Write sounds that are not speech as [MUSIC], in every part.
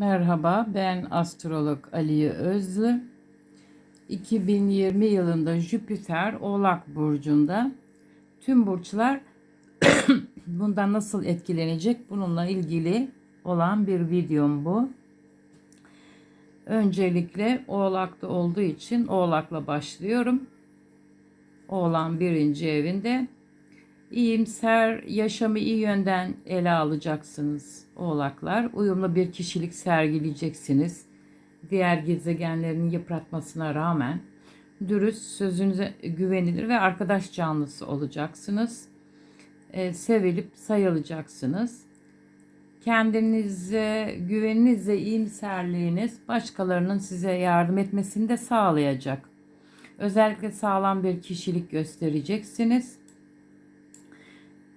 Merhaba, ben astrolog Aliye Özlü. 2020 yılında Jüpiter Oğlak Burcu'nda tüm burçlar [COUGHS] bundan nasıl etkilenecek bununla ilgili olan bir videom bu. Öncelikle Oğlak'ta olduğu için Oğlak'la başlıyorum. Oğlan birinci evinde İyimser yaşamı iyi yönden ele alacaksınız oğlaklar. Uyumlu bir kişilik sergileyeceksiniz. Diğer gezegenlerin yıpratmasına rağmen dürüst, sözünüze güvenilir ve arkadaş canlısı olacaksınız. Ee, sevilip sayılacaksınız. Kendinize, güveninizle iyimserliğiniz başkalarının size yardım etmesini de sağlayacak. Özellikle sağlam bir kişilik göstereceksiniz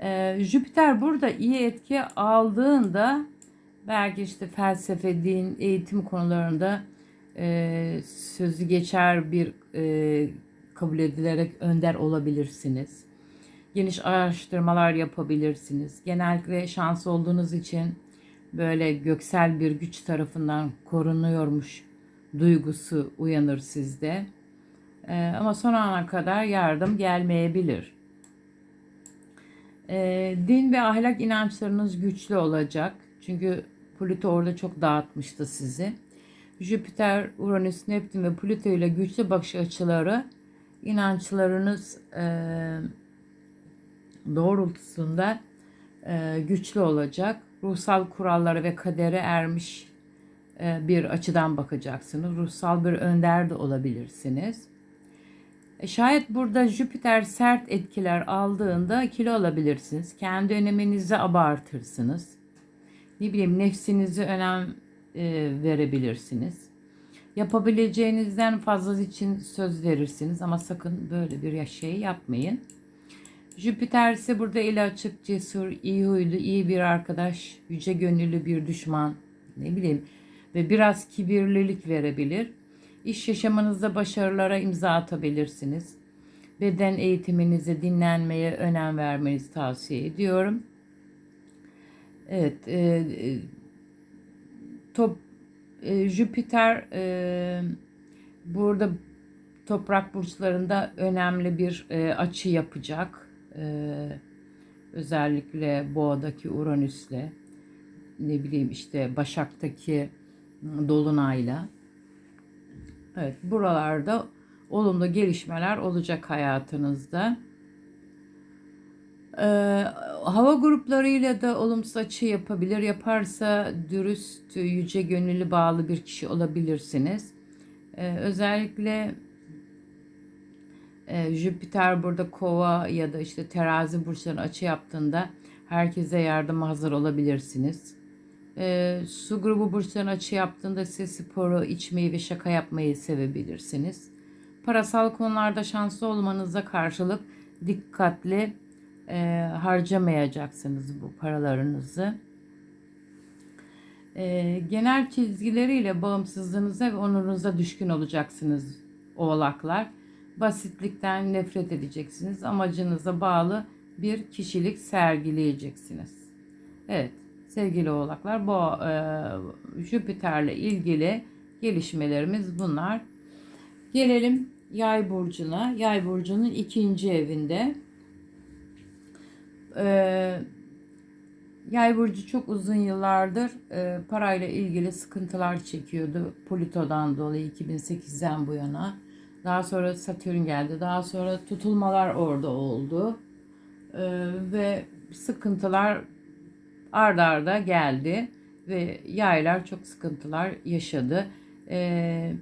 ee, Jüpiter burada iyi etki aldığında belki işte felsefe, din, eğitim konularında e, sözü geçer bir e, kabul edilerek önder olabilirsiniz. Geniş araştırmalar yapabilirsiniz. Genellikle şans olduğunuz için böyle göksel bir güç tarafından korunuyormuş duygusu uyanır sizde. E, ama son ana kadar yardım gelmeyebilir. E, din ve ahlak inançlarınız güçlü olacak. Çünkü Plüto orada çok dağıtmıştı sizi. Jüpiter, Uranüs, Neptün ve Plüto ile güçlü bakış açıları inançlarınız e, doğrultusunda e, güçlü olacak. Ruhsal kurallara ve kadere ermiş e, bir açıdan bakacaksınız. Ruhsal bir önder de olabilirsiniz. E, şayet burada Jüpiter sert etkiler aldığında kilo alabilirsiniz. Kendi öneminizi abartırsınız. Ne bileyim nefsinizi önem e, verebilirsiniz. Yapabileceğinizden fazlası için söz verirsiniz ama sakın böyle bir şey yapmayın. Jüpiter ise burada eli açık, cesur, iyi huylu, iyi bir arkadaş, yüce gönüllü bir düşman, ne bileyim ve biraz kibirlilik verebilir. İş yaşamınızda başarılara imza atabilirsiniz. Beden eğitiminize, dinlenmeye önem vermenizi tavsiye ediyorum. Evet, e, e, top e, Jüpiter e, burada toprak burçlarında önemli bir e, açı yapacak. E, özellikle Boğa'daki Uranüs'le ne bileyim işte Başak'taki Dolunay'la. Evet, buralarda olumlu gelişmeler olacak hayatınızda. Ee, hava gruplarıyla da olumsuz açı yapabilir. Yaparsa dürüst, yüce gönüllü bağlı bir kişi olabilirsiniz. Ee, özellikle e, Jüpiter burada kova ya da işte terazi burçlarının açı yaptığında herkese yardıma hazır olabilirsiniz. E, su grubu burçlarına açı yaptığında size sporu, içmeyi ve şaka yapmayı sevebilirsiniz. Parasal konularda şanslı olmanıza karşılık dikkatli e, harcamayacaksınız bu paralarınızı. E, genel çizgileriyle bağımsızlığınıza ve onurunuza düşkün olacaksınız oğlaklar. Basitlikten nefret edeceksiniz. Amacınıza bağlı bir kişilik sergileyeceksiniz. Evet sevgili oğlaklar bu e, Jüpiter'le ilgili gelişmelerimiz bunlar. Gelelim yay burcuna. Yay burcunun ikinci evinde. E, yay burcu çok uzun yıllardır e, parayla ilgili sıkıntılar çekiyordu. Plüto'dan dolayı 2008'den bu yana. Daha sonra Satürn geldi. Daha sonra tutulmalar orada oldu. E, ve sıkıntılar ard arda geldi ve yaylar çok sıkıntılar yaşadı. Ee,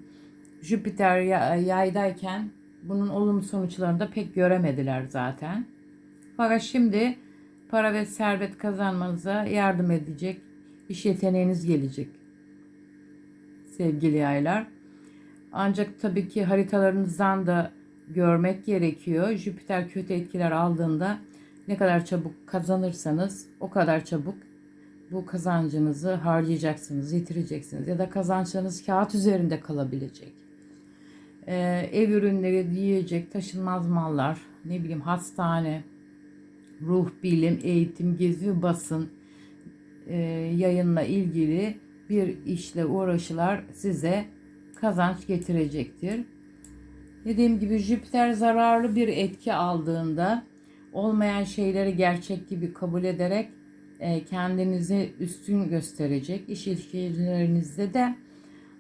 Jüpiter yaydayken bunun olumlu sonuçlarını da pek göremediler zaten. Fakat şimdi para ve servet kazanmanıza yardım edecek iş yeteneğiniz gelecek. Sevgili yaylar. Ancak tabii ki haritalarınızdan da görmek gerekiyor. Jüpiter kötü etkiler aldığında ne kadar çabuk kazanırsanız o kadar çabuk bu kazancınızı harcayacaksınız, yitireceksiniz ya da kazançlarınız kağıt üzerinde kalabilecek. Ee, ev ürünleri, yiyecek, taşınmaz mallar, ne bileyim hastane, ruh, bilim, eğitim, gezi, basın, e, yayınla ilgili bir işle uğraşılar size kazanç getirecektir. Dediğim gibi Jüpiter zararlı bir etki aldığında olmayan şeyleri gerçek gibi kabul ederek e, kendinizi üstün gösterecek. İş ilişkilerinizde de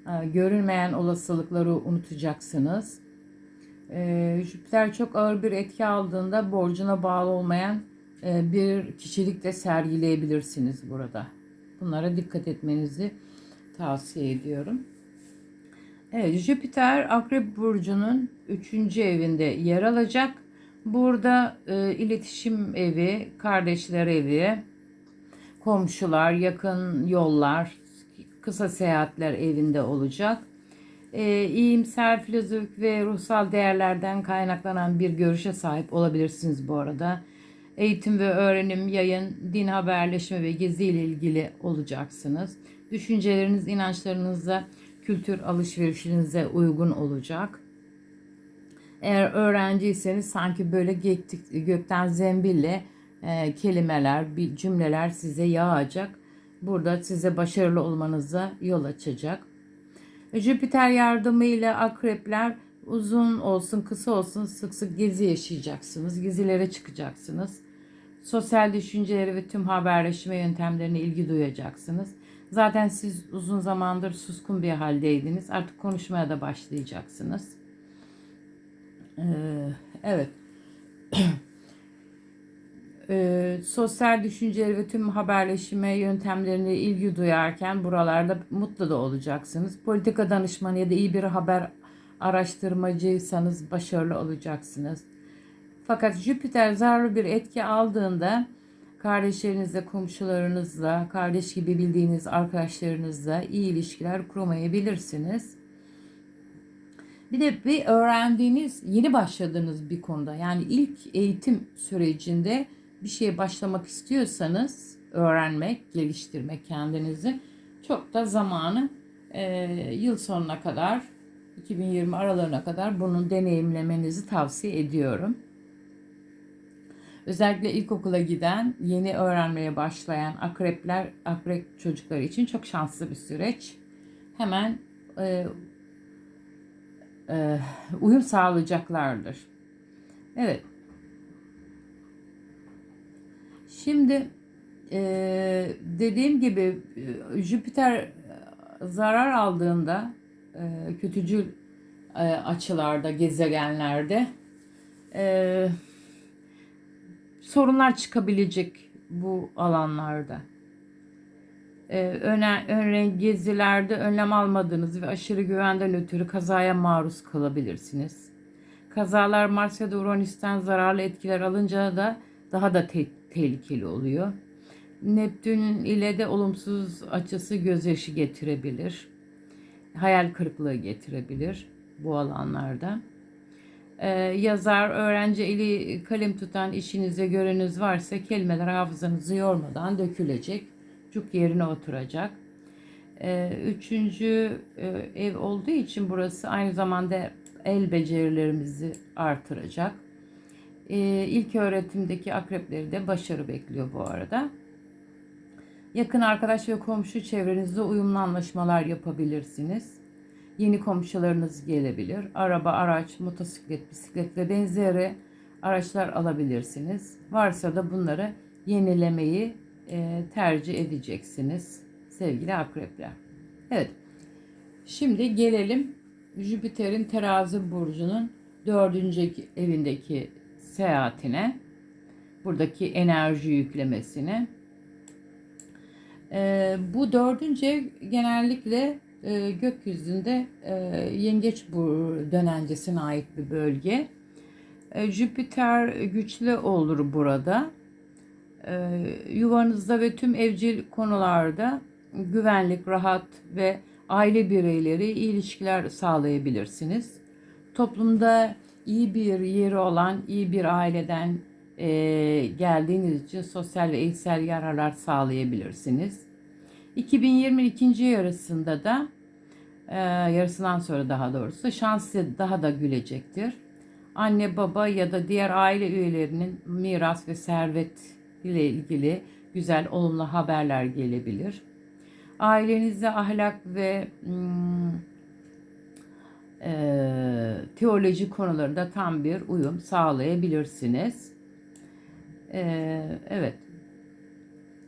e, görünmeyen olasılıkları unutacaksınız. E, Jüpiter çok ağır bir etki aldığında borcuna bağlı olmayan bir kişilik de sergileyebilirsiniz burada. Bunlara dikkat etmenizi tavsiye ediyorum. Evet, Jüpiter Akrep Burcu'nun 3. evinde yer alacak. Burada e, iletişim evi, kardeşler evi, komşular, yakın yollar, kısa seyahatler evinde olacak. E, iyimser, filozofik ve ruhsal değerlerden kaynaklanan bir görüşe sahip olabilirsiniz bu arada. Eğitim ve öğrenim, yayın, din haberleşme ve gezi ile ilgili olacaksınız. Düşünceleriniz, inançlarınızla kültür alışverişinize uygun olacak. Eğer öğrenciyseniz sanki böyle göktik, gökten zembille e, kelimeler, bir cümleler size yağacak. Burada size başarılı olmanıza yol açacak. Jüpiter yardımıyla akrepler uzun olsun kısa olsun sık sık gezi yaşayacaksınız. Gezilere çıkacaksınız. Sosyal düşünceleri ve tüm haberleşme yöntemlerine ilgi duyacaksınız. Zaten siz uzun zamandır suskun bir haldeydiniz. Artık konuşmaya da başlayacaksınız. Ee, evet. [CLEARS THROAT] Ee, sosyal düşünceleri ve tüm haberleşme yöntemlerine ilgi duyarken buralarda mutlu da olacaksınız. Politika danışmanı ya da iyi bir haber araştırmacıysanız başarılı olacaksınız. Fakat Jüpiter zararlı bir etki aldığında kardeşlerinizle, komşularınızla, kardeş gibi bildiğiniz arkadaşlarınızla iyi ilişkiler kuramayabilirsiniz. Bir de bir öğrendiğiniz, yeni başladığınız bir konuda yani ilk eğitim sürecinde bir şeye başlamak istiyorsanız öğrenmek, geliştirmek kendinizi çok da zamanı e, yıl sonuna kadar 2020 aralarına kadar bunu deneyimlemenizi tavsiye ediyorum. Özellikle ilkokula giden, yeni öğrenmeye başlayan akrepler, akrep çocukları için çok şanslı bir süreç. Hemen e, e, uyum sağlayacaklardır. Evet. Şimdi e, dediğim gibi e, Jüpiter zarar aldığında e, kötücül e, açılarda, gezegenlerde e, sorunlar çıkabilecek bu alanlarda. Ee, öne, gezilerde önlem almadığınız ve aşırı güvenden ötürü kazaya maruz kalabilirsiniz. Kazalar Mars da Uranüs'ten zararlı etkiler alınca da daha da te- tehlikeli oluyor. Neptün ile de olumsuz açısı gözyaşı getirebilir. Hayal kırıklığı getirebilir bu alanlarda. Ee, yazar, öğrenci eli kalem tutan işinize göreniz varsa kelimeler hafızanızı yormadan dökülecek. Cuk yerine oturacak. Ee, üçüncü e, ev olduğu için burası aynı zamanda el becerilerimizi artıracak. Ee, ilk öğretimdeki akrepleri de başarı bekliyor bu arada. Yakın arkadaş ve komşu çevrenizde uyumlu anlaşmalar yapabilirsiniz. Yeni komşularınız gelebilir. Araba, araç, motosiklet, bisiklet ve benzeri araçlar alabilirsiniz. Varsa da bunları yenilemeyi e, tercih edeceksiniz sevgili akrepler. Evet. Şimdi gelelim Jüpiter'in terazi burcunun dördüncü evindeki seyahatine. Buradaki enerji yüklemesine. E, bu dördüncü ev genellikle e, gökyüzünde e, yengeç bu dönencesine ait bir bölge. E, Jüpiter güçlü olur burada. E, yuvanızda ve tüm evcil konularda güvenlik, rahat ve aile bireyleri iyi ilişkiler sağlayabilirsiniz. Toplumda iyi bir yeri olan, iyi bir aileden e, geldiğiniz için sosyal ve eğitsel yararlar sağlayabilirsiniz. 2022. yarısında da e, yarısından sonra daha doğrusu şans daha da gülecektir. Anne baba ya da diğer aile üyelerinin miras ve servet ile ilgili güzel olumlu haberler gelebilir. Ailenizde ahlak ve hmm, e, teoloji konularında tam bir uyum sağlayabilirsiniz. E, evet.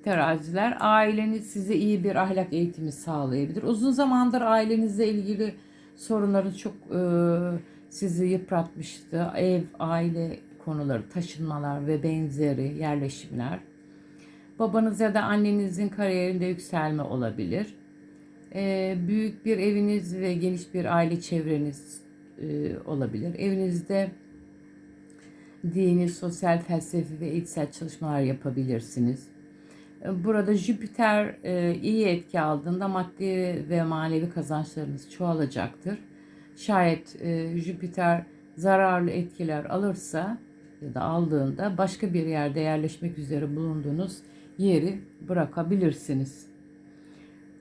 Teraziler aileniz size iyi bir ahlak eğitimi sağlayabilir. Uzun zamandır ailenizle ilgili sorunların çok e, sizi yıpratmıştı. Ev, aile konuları, taşınmalar ve benzeri yerleşimler. Babanız ya da annenizin kariyerinde yükselme olabilir. E, büyük bir eviniz ve geniş bir aile çevreniz e, olabilir. Evinizde dini, sosyal, felsefi ve eğitsel çalışmalar yapabilirsiniz. E, Burada Jüpiter e, iyi etki aldığında maddi ve manevi kazançlarınız çoğalacaktır. Şayet e, Jüpiter zararlı etkiler alırsa da aldığında başka bir yerde yerleşmek üzere bulunduğunuz yeri bırakabilirsiniz.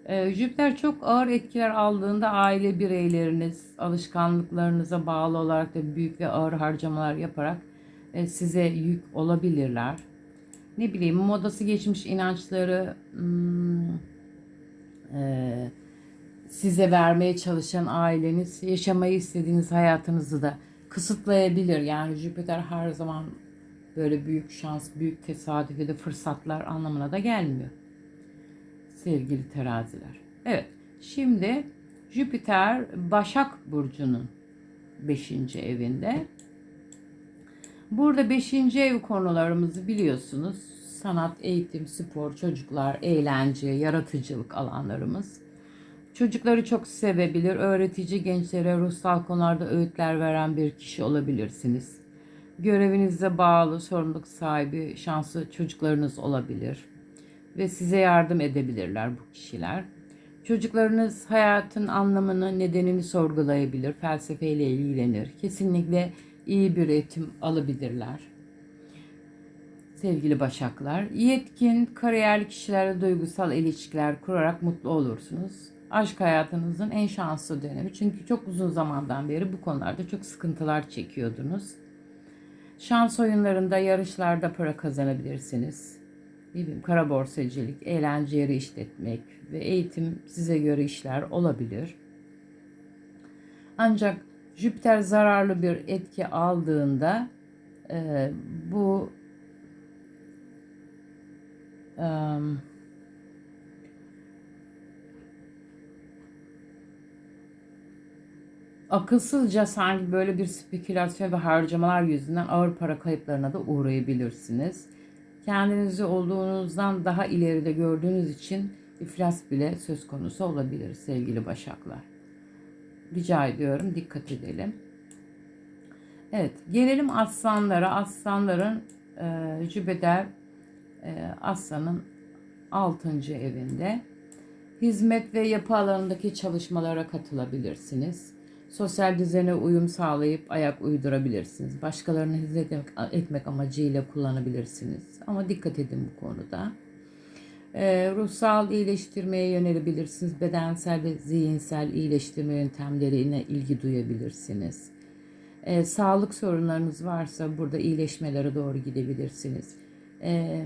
E, Jüpiter çok ağır etkiler aldığında aile bireyleriniz alışkanlıklarınıza bağlı olarak da büyük ve ağır harcamalar yaparak e, size yük olabilirler. Ne bileyim modası geçmiş inançları hmm, e, size vermeye çalışan aileniz yaşamayı istediğiniz hayatınızı da kısıtlayabilir. Yani Jüpiter her zaman böyle büyük şans, büyük tesadüf ya da fırsatlar anlamına da gelmiyor. Sevgili teraziler. Evet, şimdi Jüpiter Başak Burcu'nun 5. evinde. Burada 5. ev konularımızı biliyorsunuz. Sanat, eğitim, spor, çocuklar, eğlence, yaratıcılık alanlarımız. Çocukları çok sevebilir, öğretici gençlere ruhsal konularda öğütler veren bir kişi olabilirsiniz. Görevinize bağlı, sorumluluk sahibi, şanslı çocuklarınız olabilir ve size yardım edebilirler bu kişiler. Çocuklarınız hayatın anlamını, nedenini sorgulayabilir, felsefeyle ilgilenir. Kesinlikle iyi bir eğitim alabilirler. Sevgili Başaklar, yetkin, kariyerli kişilerle duygusal ilişkiler kurarak mutlu olursunuz. Aşk hayatınızın en şanslı dönemi. Çünkü çok uzun zamandan beri bu konularda çok sıkıntılar çekiyordunuz. Şans oyunlarında, yarışlarda para kazanabilirsiniz. Ne bileyim, kara borsacılık, eğlence yeri işletmek ve eğitim size göre işler olabilir. Ancak Jüpiter zararlı bir etki aldığında e, bu e, akılsızca sanki böyle bir spekülasyon ve harcamalar yüzünden ağır para kayıplarına da uğrayabilirsiniz. Kendinizi olduğunuzdan daha ileride gördüğünüz için iflas bile söz konusu olabilir sevgili başaklar. Rica ediyorum dikkat edelim. Evet gelelim aslanlara. Aslanların e, Jüpiter e, aslanın 6. evinde. Hizmet ve yapı alanındaki çalışmalara katılabilirsiniz. Sosyal düzene uyum sağlayıp ayak uydurabilirsiniz. Başkalarına hizmet etmek amacıyla kullanabilirsiniz. Ama dikkat edin bu konuda. Ee, ruhsal iyileştirmeye yönelebilirsiniz. Bedensel ve zihinsel iyileştirme yöntemlerine ilgi duyabilirsiniz. Ee, sağlık sorunlarınız varsa burada iyileşmelere doğru gidebilirsiniz. Ee,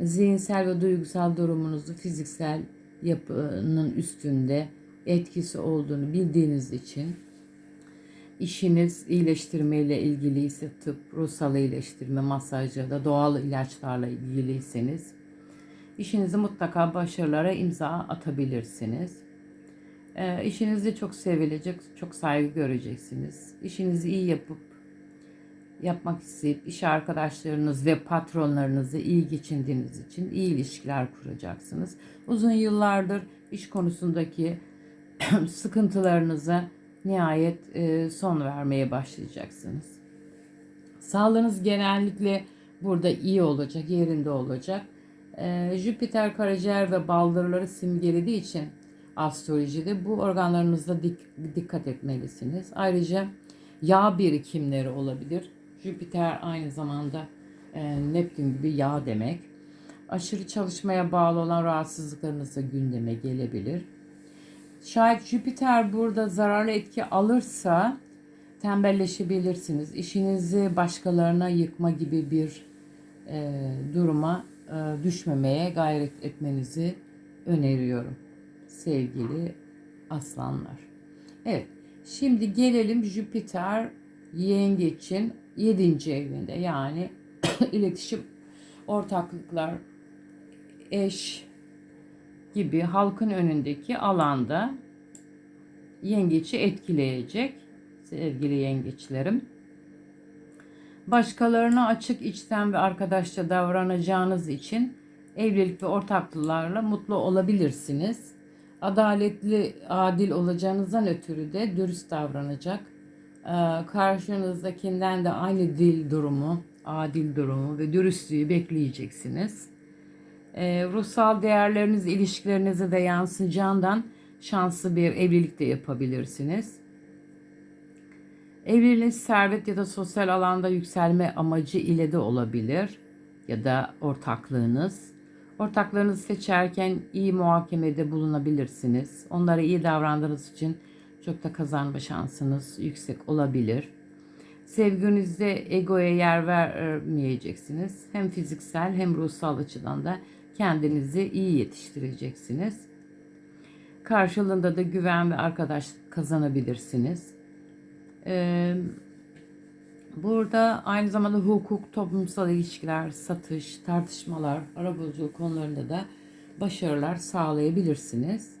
zihinsel ve duygusal durumunuzu fiziksel yapının üstünde etkisi olduğunu bildiğiniz için işiniz iyileştirmeyle ilgiliyse tıp, ruhsal iyileştirme, masaj ya da doğal ilaçlarla ilgiliyseniz işinizi mutlaka başarılara imza atabilirsiniz. E, işinizde çok sevilecek, çok saygı göreceksiniz. İşinizi iyi yapıp yapmak isteyip iş arkadaşlarınız ve patronlarınızla iyi geçindiğiniz için iyi ilişkiler kuracaksınız. Uzun yıllardır iş konusundaki [CLEARS THROAT] sıkıntılarınıza nihayet e, son vermeye başlayacaksınız. Sağlığınız genellikle burada iyi olacak, yerinde olacak. E, Jüpiter karaciğer ve baldırları simgelediği için astrolojide bu organlarınızda dik, dikkat etmelisiniz. Ayrıca yağ birikimleri olabilir. Jüpiter aynı zamanda e, Neptün gibi yağ demek. Aşırı çalışmaya bağlı olan rahatsızlıklarınız da gündeme gelebilir. Şayet Jüpiter burada zararlı etki alırsa tembelleşebilirsiniz. İşinizi başkalarına yıkma gibi bir e, duruma e, düşmemeye gayret etmenizi öneriyorum. sevgili aslanlar. Evet. Şimdi gelelim Jüpiter yengeçin 7. evinde yani [COUGHS] iletişim, ortaklıklar, eş gibi halkın önündeki alanda yengeçi etkileyecek sevgili yengeçlerim. Başkalarına açık, içten ve arkadaşça davranacağınız için evlilik ve ortaklıklarla mutlu olabilirsiniz. Adaletli, adil olacağınızdan ötürü de dürüst davranacak. Ee, Karşınızdakinden de aynı dil durumu, adil durumu ve dürüstlüğü bekleyeceksiniz. Ee, ruhsal değerleriniz ilişkilerinize de yansıyacağından şanslı bir evlilik de yapabilirsiniz. Evliliğiniz servet ya da sosyal alanda yükselme amacı ile de olabilir ya da ortaklığınız. Ortaklarınızı seçerken iyi muhakemede bulunabilirsiniz. Onlara iyi davrandığınız için çok da kazanma şansınız yüksek olabilir. Sevginizde egoya yer vermeyeceksiniz. Hem fiziksel hem ruhsal açıdan da kendinizi iyi yetiştireceksiniz. Karşılığında da güven ve arkadaşlık kazanabilirsiniz. Ee, burada aynı zamanda hukuk, toplumsal ilişkiler, satış, tartışmalar, arabuluculuk konularında da başarılar sağlayabilirsiniz.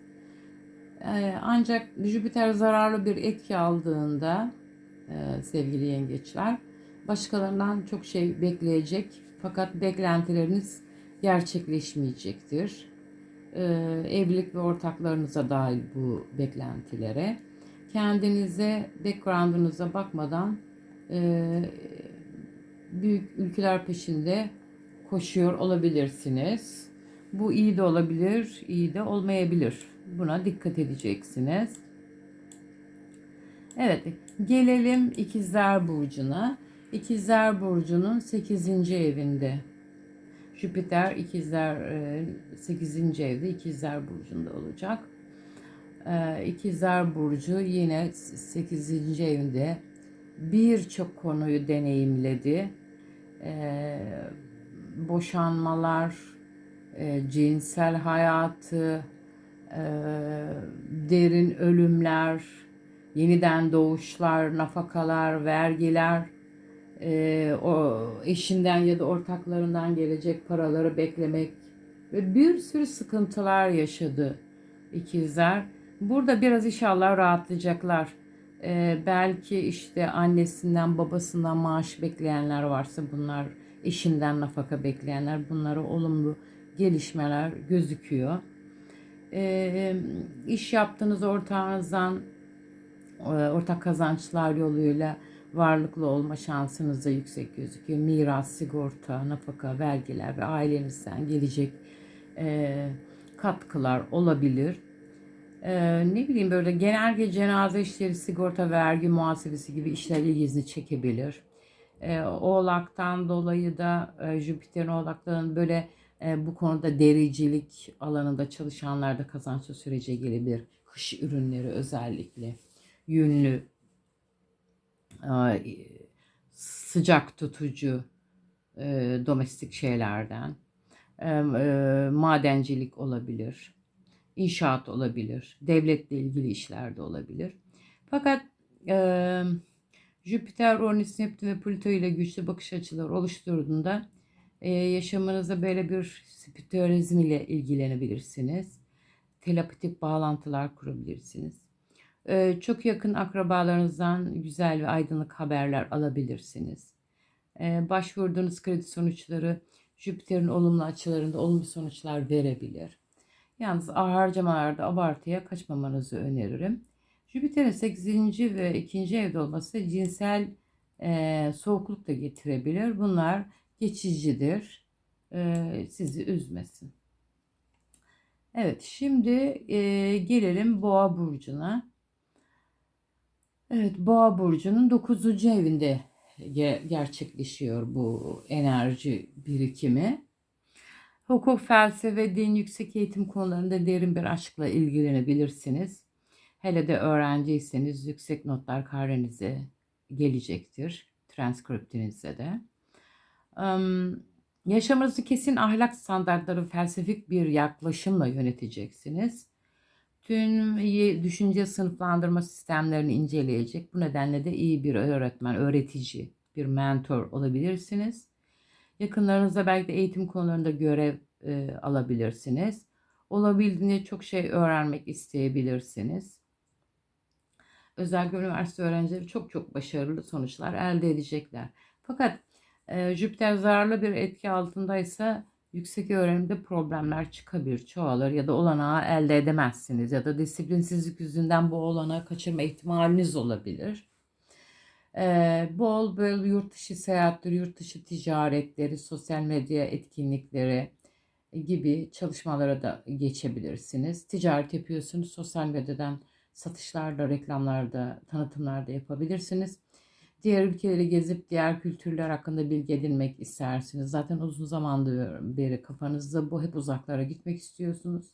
Ee, ancak Jüpiter zararlı bir etki aldığında e, sevgili yengeçler başkalarından çok şey bekleyecek fakat beklentileriniz gerçekleşmeyecektir. Ee, evlilik ve ortaklarınıza dahil bu beklentilere kendinize, background'unuza bakmadan e, büyük ülkeler peşinde koşuyor olabilirsiniz. Bu iyi de olabilir, iyi de olmayabilir. Buna dikkat edeceksiniz. Evet, gelelim İkizler Burcu'na. İkizler Burcu'nun 8. evinde. Jüpiter İkizler 8. evde İkizler Burcu'nda olacak. Ee, İkizler Burcu yine 8. evinde birçok konuyu deneyimledi. Ee, boşanmalar, e, cinsel hayatı, e, derin ölümler, yeniden doğuşlar, nafakalar, vergiler, e, o eşinden ya da ortaklarından gelecek paraları beklemek ve bir sürü sıkıntılar yaşadı ikizler. Burada biraz inşallah rahatlayacaklar. Ee, belki işte annesinden babasından maaş bekleyenler varsa bunlar eşinden nafaka bekleyenler bunlara olumlu gelişmeler gözüküyor. Ee, iş yaptığınız ortağınızdan e, ortak kazançlar yoluyla varlıklı olma şansınız da yüksek gözüküyor. Miras, sigorta, nafaka, vergiler ve ailenizden gelecek e, katkılar olabilir e, ne bileyim böyle genelge cenaze işleri, sigorta, vergi, muhasebesi gibi işler ilginizi çekebilir. E, oğlaktan dolayı da e, Jüpiter'in oğlakların böyle e, bu konuda dericilik alanında çalışanlar da kazançlı sürece gelebilir. Kış ürünleri özellikle yünlü, sıcak tutucu e, domestik şeylerden e, e, madencilik olabilir inşaat olabilir, devletle ilgili işler de olabilir. Fakat e, Jüpiter, Uranüs, Neptün ve Plüto ile güçlü bakış açıları oluşturduğunda e, yaşamınızda böyle bir spiritüalizm ile ilgilenebilirsiniz. Telepatik bağlantılar kurabilirsiniz. E, çok yakın akrabalarınızdan güzel ve aydınlık haberler alabilirsiniz. E, başvurduğunuz kredi sonuçları Jüpiter'in olumlu açılarında olumlu sonuçlar verebilir. Yalnız harcamalarda abartıya kaçmamanızı öneririm. Jüpiter'in 8. ve 2. evde olması cinsel e, soğukluk da getirebilir. Bunlar geçicidir. E, sizi üzmesin. Evet şimdi e, gelelim Boğa Burcu'na. Evet Boğa Burcu'nun 9. evinde gerçekleşiyor bu enerji birikimi. Hukuk, felsefe, din, yüksek eğitim konularında derin bir aşkla ilgilenebilirsiniz. Hele de öğrenciyseniz yüksek notlar karenize gelecektir. Transkriptinizde de. Um, yaşamınızı kesin ahlak standartları felsefik bir yaklaşımla yöneteceksiniz. Tüm düşünce sınıflandırma sistemlerini inceleyecek. Bu nedenle de iyi bir öğretmen, öğretici, bir mentor olabilirsiniz. Yakınlarınızda belki de eğitim konularında görev e, alabilirsiniz. Olabildiğince çok şey öğrenmek isteyebilirsiniz. Özellikle üniversite öğrencileri çok çok başarılı sonuçlar elde edecekler. Fakat e, Jüpiter zararlı bir etki altındaysa yüksek öğrenimde problemler çıkabilir, çoğalır ya da olanağı elde edemezsiniz ya da disiplinsizlik yüzünden bu olanağı kaçırma ihtimaliniz olabilir. Ee, bol bol yurt dışı seyahatleri, yurt dışı ticaretleri, sosyal medya etkinlikleri gibi çalışmalara da geçebilirsiniz. Ticaret yapıyorsunuz, sosyal medyadan satışlarda, reklamlarda, tanıtımlarda yapabilirsiniz. Diğer ülkeleri gezip diğer kültürler hakkında bilgi edinmek istersiniz. Zaten uzun zamandır beri kafanızda bu hep uzaklara gitmek istiyorsunuz.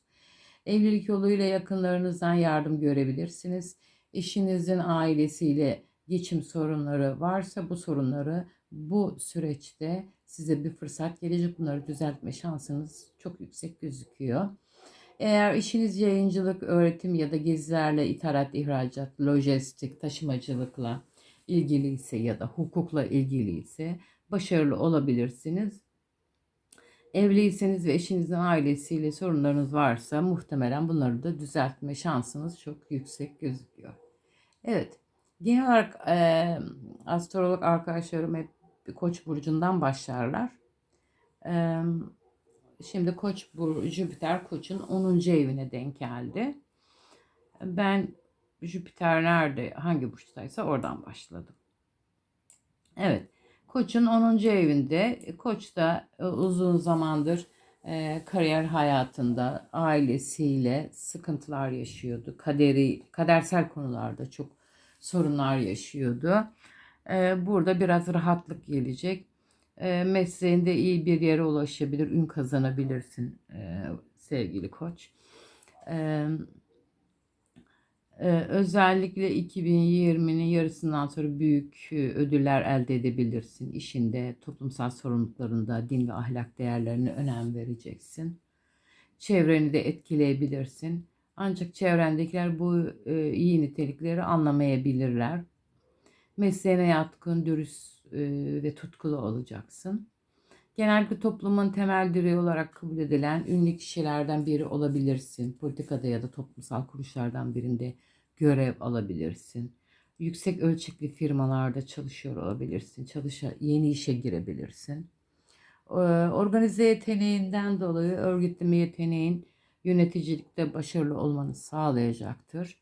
Evlilik yoluyla yakınlarınızdan yardım görebilirsiniz. Eşinizin ailesiyle geçim sorunları varsa bu sorunları bu süreçte size bir fırsat gelecek. Bunları düzeltme şansınız çok yüksek gözüküyor. Eğer işiniz yayıncılık, öğretim ya da gezilerle ithalat, ihracat, lojistik, taşımacılıkla ilgili ise ya da hukukla ilgili ise başarılı olabilirsiniz. Evliyseniz ve eşinizin ailesiyle sorunlarınız varsa muhtemelen bunları da düzeltme şansınız çok yüksek gözüküyor. Evet. Genel olarak e, astrolog arkadaşlarım hep Koç burcundan başlarlar. E, şimdi Koç burcu Jüpiter Koç'un 10. evine denk geldi. Ben Jüpiter nerede hangi burçtaysa oradan başladım. Evet. Koç'un 10. evinde Koç da e, uzun zamandır e, kariyer hayatında ailesiyle sıkıntılar yaşıyordu. Kaderi kadersel konularda çok sorunlar yaşıyordu. E, burada biraz rahatlık gelecek. E, mesleğinde iyi bir yere ulaşabilir, ün kazanabilirsin e, sevgili Koç. Evet özellikle 2020'nin yarısından sonra büyük e, ödüller elde edebilirsin. İşinde, toplumsal sorumluluklarında, din ve ahlak değerlerine önem vereceksin. Çevreni de etkileyebilirsin. Ancak çevrendekiler bu e, iyi nitelikleri anlamayabilirler. Mesleğine yatkın, dürüst e, ve tutkulu olacaksın. Genellikle toplumun temel direği olarak kabul edilen ünlü kişilerden biri olabilirsin. Politikada ya da toplumsal kuruluşlardan birinde görev alabilirsin. Yüksek ölçekli firmalarda çalışıyor olabilirsin. Çalışa, yeni işe girebilirsin. Ee, organize yeteneğinden dolayı örgütleme yeteneğin yöneticilikte başarılı olmanı sağlayacaktır.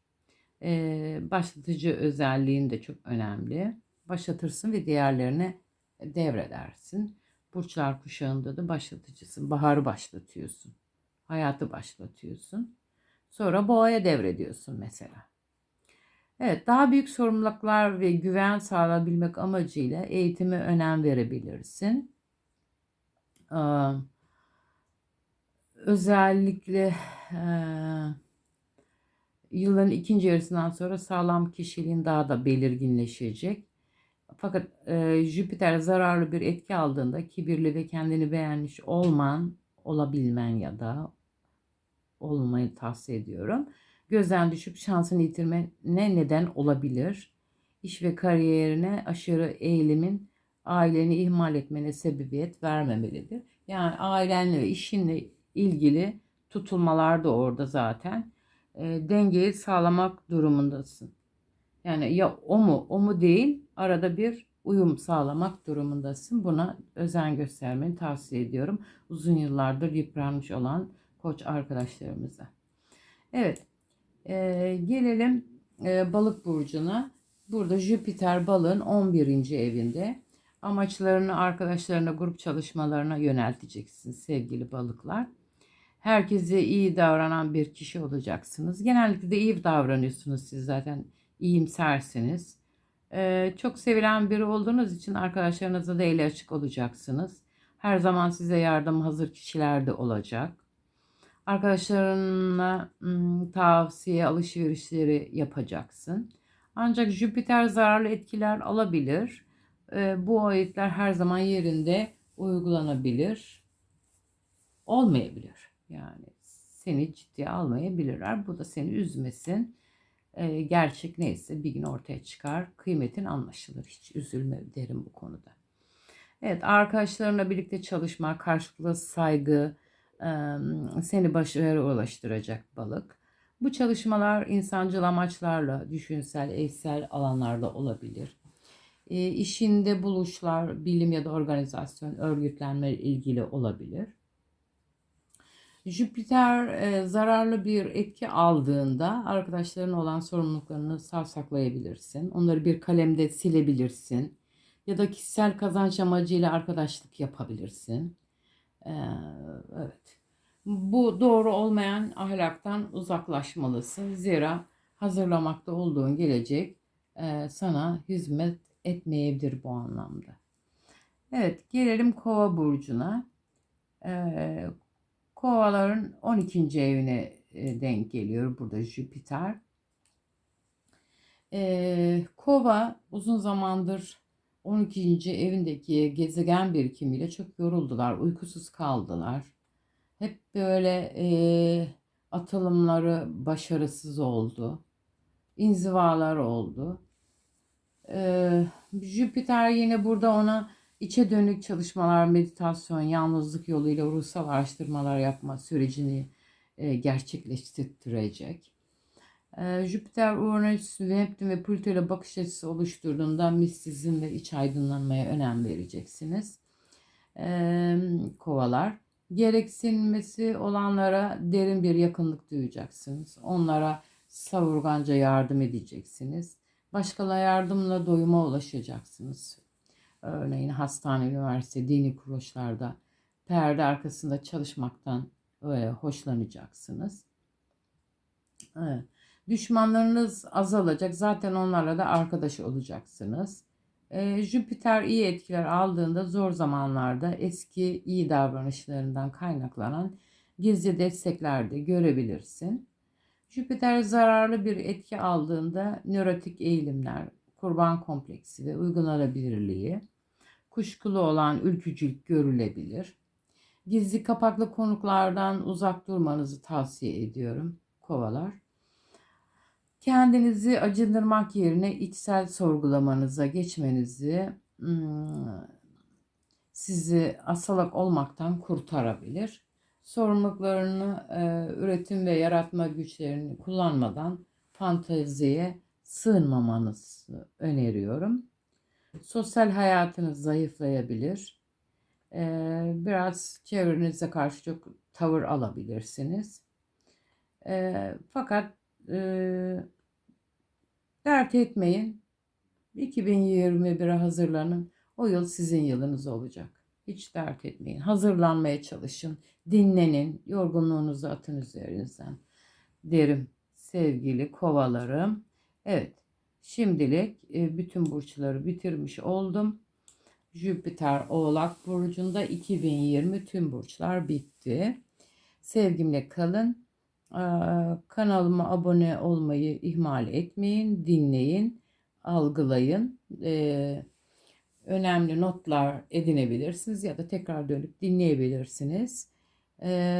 Ee, başlatıcı özelliğin de çok önemli. Başlatırsın ve diğerlerine devredersin. Burçlar kuşağında da başlatıcısın. Baharı başlatıyorsun. Hayatı başlatıyorsun. Sonra boğaya devrediyorsun mesela. Evet, daha büyük sorumluluklar ve güven sağlayabilmek amacıyla eğitime önem verebilirsin. Ee, özellikle e, yılın ikinci yarısından sonra sağlam kişiliğin daha da belirginleşecek. Fakat e, Jüpiter zararlı bir etki aldığında kibirli ve kendini beğenmiş olman, olabilmen ya da olmayı tavsiye ediyorum. Gözden düşüp şansını yitirmene neden olabilir. İş ve kariyerine aşırı eğilimin aileni ihmal etmene sebebiyet vermemelidir. Yani ailenle ve işinle ilgili tutulmalar da orada zaten. E, dengeyi sağlamak durumundasın. Yani ya o mu o mu değil arada bir uyum sağlamak durumundasın. Buna özen göstermeni tavsiye ediyorum. Uzun yıllardır yıpranmış olan koç arkadaşlarımıza. Evet e, gelelim e, balık burcuna. Burada Jüpiter balığın 11. evinde. Amaçlarını arkadaşlarına, grup çalışmalarına yönelteceksin sevgili balıklar. Herkese iyi davranan bir kişi olacaksınız. Genellikle de iyi davranıyorsunuz siz zaten iyimsersiniz. Ee, çok sevilen biri olduğunuz için arkadaşlarınızla da eli açık olacaksınız. Her zaman size yardım hazır kişiler de olacak. Arkadaşlarınla tavsiye alışverişleri yapacaksın. Ancak Jüpiter zararlı etkiler alabilir. Ee, bu ayetler her zaman yerinde uygulanabilir. Olmayabilir. Yani seni ciddiye almayabilirler. Bu da seni üzmesin. Ee, gerçek neyse bir gün ortaya çıkar. Kıymetin anlaşılır. Hiç üzülme derim bu konuda. Evet arkadaşlarına birlikte çalışma, karşılıklı saygı e, seni başarıya ulaştıracak balık. Bu çalışmalar insancıl amaçlarla, düşünsel, eşsel alanlarda olabilir. E, işinde buluşlar, bilim ya da organizasyon, örgütlenme ilgili olabilir. Jüpiter e, zararlı bir etki aldığında arkadaşların olan sorumluluklarını savsaklayabilirsin. Onları bir kalemde silebilirsin. Ya da kişisel kazanç amacıyla arkadaşlık yapabilirsin. Ee, evet. Bu doğru olmayan ahlaktan uzaklaşmalısın. Zira hazırlamakta olduğun gelecek e, sana hizmet etmeyebilir bu anlamda. Evet gelelim kova burcuna. Ee, kovaların 12. evine e, denk geliyor burada Jüpiter. Ee, kova uzun zamandır 12. evindeki gezegen birikimiyle çok yoruldular, uykusuz kaldılar. Hep böyle e, atılımları başarısız oldu. İnzivalar oldu. E, Jüpiter yine burada ona içe dönük çalışmalar, meditasyon, yalnızlık yoluyla ruhsal araştırmalar yapma sürecini e, gerçekleştirecek. E, Jüpiter, Uranüs, Neptün ve Plüto ile bakış açısı oluşturduğunda mistizm ve iç aydınlanmaya önem vereceksiniz. E, kovalar. Gereksinmesi olanlara derin bir yakınlık duyacaksınız. Onlara savurganca yardım edeceksiniz. Başkalarına yardımla doyuma ulaşacaksınız. Örneğin hastane, üniversite, dini kuruluşlarda perde arkasında çalışmaktan e, hoşlanacaksınız. Evet. Düşmanlarınız azalacak. Zaten onlarla da arkadaş olacaksınız. Ee, Jüpiter iyi etkiler aldığında zor zamanlarda eski iyi davranışlarından kaynaklanan gizli destekler de görebilirsin. Jüpiter zararlı bir etki aldığında nörotik eğilimler, kurban kompleksi ve uygulanabilirliği, kuşkulu olan ülkücülük görülebilir. Gizli kapaklı konuklardan uzak durmanızı tavsiye ediyorum kovalar. Kendinizi acındırmak yerine içsel sorgulamanıza geçmenizi hmm, sizi asalak olmaktan kurtarabilir. Sorumluluklarını e, üretim ve yaratma güçlerini kullanmadan fanteziye sığınmamanızı öneriyorum. Sosyal hayatınız zayıflayabilir. E, biraz çevrenize karşı çok tavır alabilirsiniz. E, fakat e, dert etmeyin. 2021'e hazırlanın. O yıl sizin yılınız olacak. Hiç dert etmeyin. Hazırlanmaya çalışın. Dinlenin. Yorgunluğunuzu atın üzerinizden. Derim sevgili kovalarım. Evet. Şimdilik e, bütün burçları bitirmiş oldum. Jüpiter Oğlak Burcu'nda 2020 tüm burçlar bitti. Sevgimle kalın. Kanalıma abone olmayı ihmal etmeyin. Dinleyin, algılayın. Önemli notlar edinebilirsiniz ya da tekrar dönüp dinleyebilirsiniz.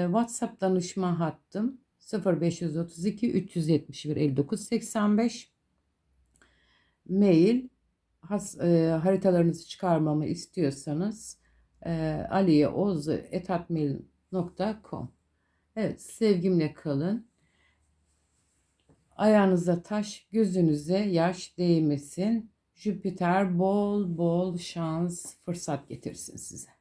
WhatsApp danışma hattım 0532 371 59 85 mail has, e, haritalarınızı çıkarmamı istiyorsanız e, aliyeoz.etatmail.com Evet sevgimle kalın. Ayağınıza taş, gözünüze yaş değmesin. Jüpiter bol bol şans, fırsat getirsin size.